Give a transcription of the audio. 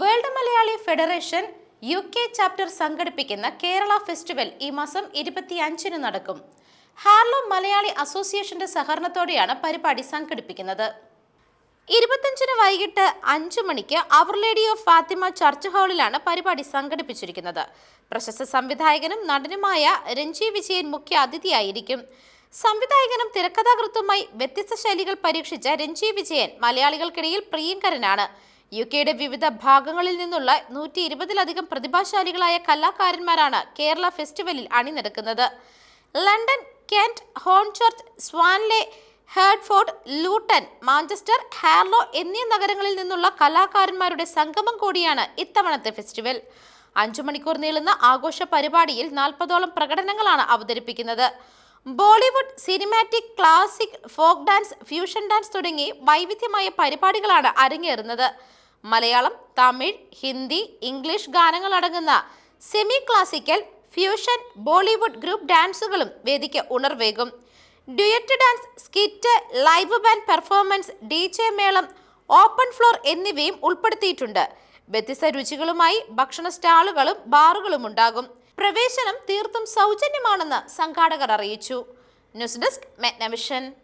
World Malayali federation U K chapter സംഘടിപ്പിക്കുന്ന Kerala festival ഈ മാസം ഇരുപത്തിയഞ്ചിന് നടക്കും. ഹാർലോ മലയാളി അസോസിയേഷന്റെ സഹകരണത്തോടെയാണ് പരിപാടി സംഘടിപ്പിക്കുന്നത്. ഇരുപത്തഞ്ചിന് വൈകിട്ട് അഞ്ചു മണിക്ക് our lady of Fatima church ഹാളിലാണ് പരിപാടി സംഘടിപ്പിച്ചിരിക്കുന്നത്. പ്രശസ്ത സംവിധായകനും നടനുമായ രഞ്ജി വിജയൻ മുഖ്യ അതിഥിയായിരിക്കും. സംവിധായകനും തിരക്കഥാകൃത്തുമായി വ്യത്യസ്ത ശൈലികൾ പരീക്ഷിച്ച രഞ്ജി വിജയൻ മലയാളികൾക്കിടയിൽ പ്രിയങ്കരനാണ്. യു കെയുടെ വിവിധ ഭാഗങ്ങളിൽ നിന്നുള്ള നൂറ്റി ഇരുപതിലധികം പ്രതിഭാശാലികളായ കലാകാരന്മാരാണ് കേരള ഫെസ്റ്റിവലിൽ അണിനിരക്കുന്നത്. London Kent Hornchurch Swanley Hertford Luton Manchester Harlow എന്നീ നഗരങ്ങളിൽ നിന്നുള്ള കലാകാരന്മാരുടെ സംഗമം കൂടിയാണ് ഇത്തവണത്തെ ഫെസ്റ്റിവൽ. അഞ്ചു മണിക്കൂർ നീളുന്ന ആഘോഷ പരിപാടിയിൽ നാൽപ്പതോളം പ്രകടനങ്ങളാണ് അവതരിപ്പിക്കുന്നത്. Bollywood cinematic classic folk dance fusion dance തുടങ്ങി വൈവിധ്യമായ പരിപാടികളാണ് അരങ്ങേറുന്നത്. മലയാളം തമിഴ് ഹിന്ദി ഇംഗ്ലീഷ് ഗാനങ്ങൾ അടങ്ങുന്ന semi classical fusion Bollywood group ഡാൻസുകളും വേദിക്ക് ഉണർവേകും. Duet dance skit live band performance D J മേളം ഓപ്പൺ ഫ്ലോർ എന്നിവയും ഉൾപ്പെടുത്തിയിട്ടുണ്ട്. വ്യത്യസ്ത രുചികളുമായി ഭക്ഷണ സ്റ്റാളുകളും ബാറുകളും ഉണ്ടാകും. പ്രവേശനം തീർത്തും സൗജന്യമാണെന്ന് സംഘാടകർ അറിയിച്ചു. News desk Megnavision.